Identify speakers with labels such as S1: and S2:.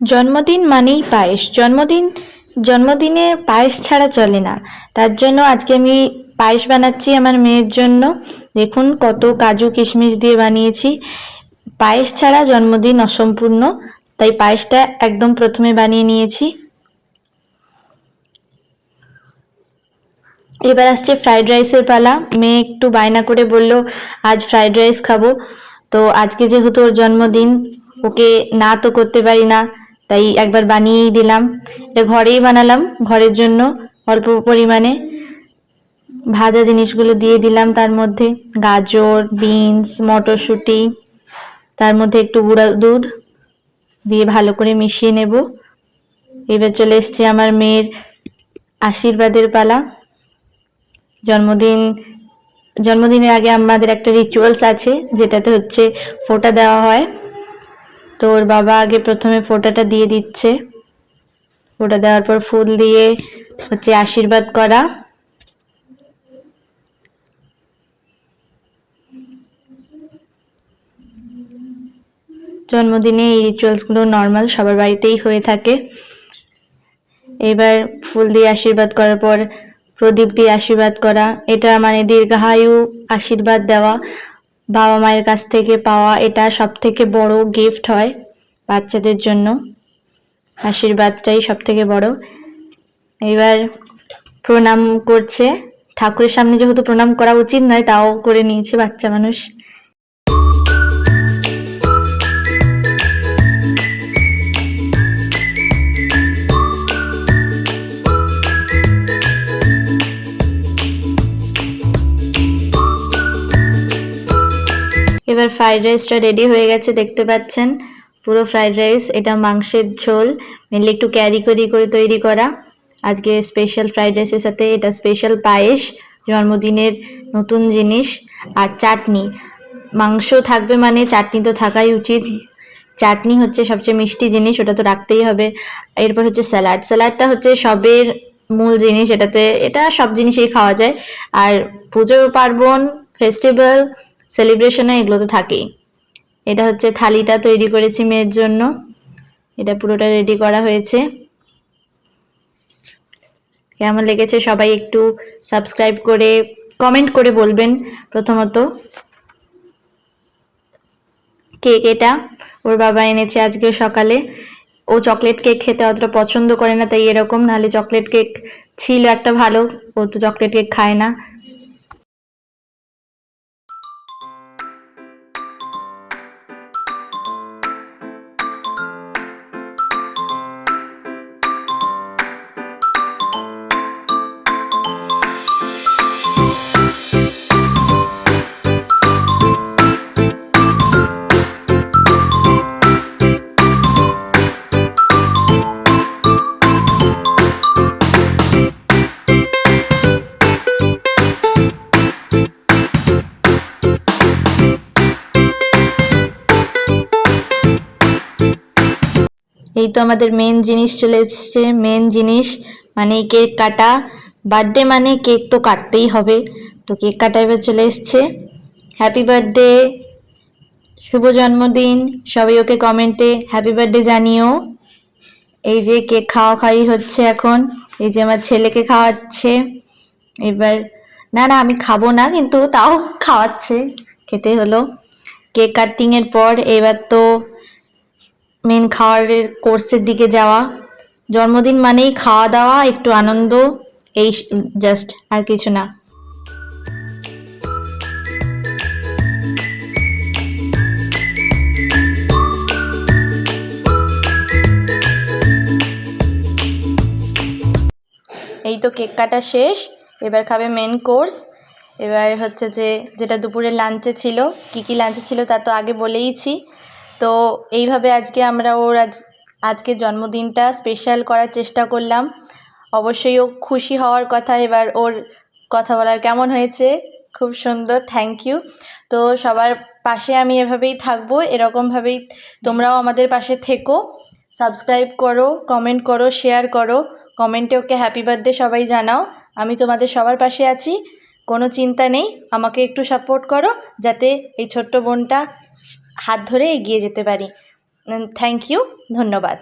S1: জন্মদিন মানেই পায়েস। জন্মদিন, জন্মদিনে পায়েস ছাড়া চলে না। তার জন্য আজকে আমি পায়েস বানাচ্ছি আমার মেয়ের জন্য। দেখুন কত কাজু কিশমিশ দিয়ে বানিয়েছি। পায়েস ছাড়া জন্মদিন অসম্পূর্ণ, তাই পায়েসটা একদম প্রথমে বানিয়ে নিয়েছি। এবার আসছে ফ্রাইড রাইসের পালা। মেয়ে একটু বায়না করে বলল, আজ ফ্রাইড রাইস খাব। তো আজকে যেহেতু ওর জন্মদিন, ওকে না তো করতে পারি না। তাই একবার বানিয়েই দিলাম। এটা ঘরেই বানালাম, ঘরের জন্য অল্প পরিমাণে। ভাজা জিনিসগুলো দিয়ে দিলাম তার মধ্যে। গাজর, বিনস, মটরশুঁটি, তার মধ্যে একটু গুঁড়া দুধ দিয়ে ভালো করে মিশিয়ে নেব। এবার চলে এসছে আমার মেয়ের আশীর্বাদের পালা। জন্মদিন, জন্মদিনের আগে আমাদের একটা রিচুয়ালস আছে, যেটাতে হচ্ছে ফোঁটা দেওয়া হয়। তো ওর বাবা আগে প্রথমে ফোঁটাটা দিয়ে দিচ্ছে। ফোঁটা দেওয়ার পর ফুল দিয়ে হচ্ছে আশীর্বাদ করা। জন্মদিনে এই রিচুয়ালসগুলো নর্মাল সবার বাড়িতেই হয়ে থাকে। এবার ফুল দিয়ে আশীর্বাদ করার পর প্রদীপ দিয়ে আশীর্বাদ করা। এটা মানে দীর্ঘায়ু আশীর্বাদ দেওয়া। বাবা মায়ের কাছ থেকে পাওয়া এটা সব থেকে বড় গিফট হয় বাচ্চাদের জন্য। আশীর্বাদটাই সব থেকে বড়। এবার প্রণাম করছে। ঠাকুরের সামনে যেহেতু প্রণাম করা উচিত নয়, তাও করে নিয়েছে বাচ্চা মানুষ। এবার ফ্রাইড রাইসটা রেডি হয়ে গেছে, দেখতে পাচ্ছেন? পুরো ফ্রাইড রাইস এটা মাংসের ঝোল। মেনলি একটু ক্যারি করি করে তৈরি করা। আজকে স্পেশাল ফ্রাইড রাইসের সাথে এটা স্পেশাল পায়েস, জন্মদিনের নতুন জিনিস। আর চাটনি। মাংস থাকবে মানে চাটনি তো থাকাই উচিত। চাটনি হচ্ছে সবচেয়ে মিষ্টি জিনিস, ওটা তো রাখতেই হবে। এরপর হচ্ছে স্যালাড। স্যালাডটা হচ্ছে সবের মূল জিনিস, এটাতে, এটা সব জিনিসেই খাওয়া যায়। আর পুজো পার্বণ ফেস্টিভ্যাল সেলিব্রেশনে এগুলো তো থাকেই। এটা হচ্ছে থালিটা তৈরি করেছি মেয়ের জন্য। এটা পুরোটা রেডি করা হয়েছে। কেমন লেগেছে সবাই একটু সাবস্ক্রাইব করে কমেন্ট করে বলবেন প্রথমত। কেক এটা, ওর বাবা এনেছে আজকে সকালে। ও চকলেট কেক খেতে অতটা পছন্দ করে না, তাই এরকম। নাহলে চকলেট কেক ছিল একটা ভালো, ও তো চকলেট কেক খায় না। এই তো আমাদের মেন জিনিস চলে এসছে। মেন জিনিস মানে কেক কাটা। বার্থডে মানে কেক তো কাটতেই হবে। তো কেক কাটা এবার চলে এসছে। হ্যাপি বার্থডে শুভ জন্মদিন। সবাই ওকে কমেন্টে হ্যাপি বার্থডে জানিও। এই যে কেক খাওয়া খাওয়াই হচ্ছে এখন। এই যে আমার ছেলেকে খাওয়াচ্ছে। এবার, না না, আমি খাব না, কিন্তু তাও খাওয়াচ্ছে। খেতে হলো। কেক কাটিংয়ের পর এবার তো মেন খাওয়ারের কোর্সের দিকে যাওয়া। জন্মদিন মানেই খাওয়া দাওয়া একটু আনন্দ, এই জাস্ট আর কিছু না। এই তো কেক কাটা শেষ, এবার খাবে মেন কোর্স এবার হচ্ছে যে, যেটা দুপুরের লাঞ্চে ছিল, কি কি লাঞ্চে ছিল তা তো আগে বলেইছি। তো এইভাবে আজকে আমরা ওর আজ, আজকে জন্মদিনটা স্পেশাল করার চেষ্টা করলাম। অবশ্যই ও খুশি হওয়ার কথা, এবার ওর কথা বলার কেমন হয়েছে, খুব সুন্দর থ্যাংক ইউ তো সবার পাশে আমি এভাবেই থাকব, এরকমভাবেই তোমরাও আমাদের পাশে থেকো। সাবস্ক্রাইব করো কমেন্ট করো শেয়ার করো কমেন্টে ওকে হ্যাপি বার্থডে সবাই জানাও। আমি তোমাদের সবার পাশে আছি, কোনো চিন্তা নেই, আমাকে একটু সাপোর্ট করো, যাতে এই ছোট্ট বোনটা হাত ধরে এগিয়ে যেতে পারি। থ্যাংক ইউ ধন্যবাদ।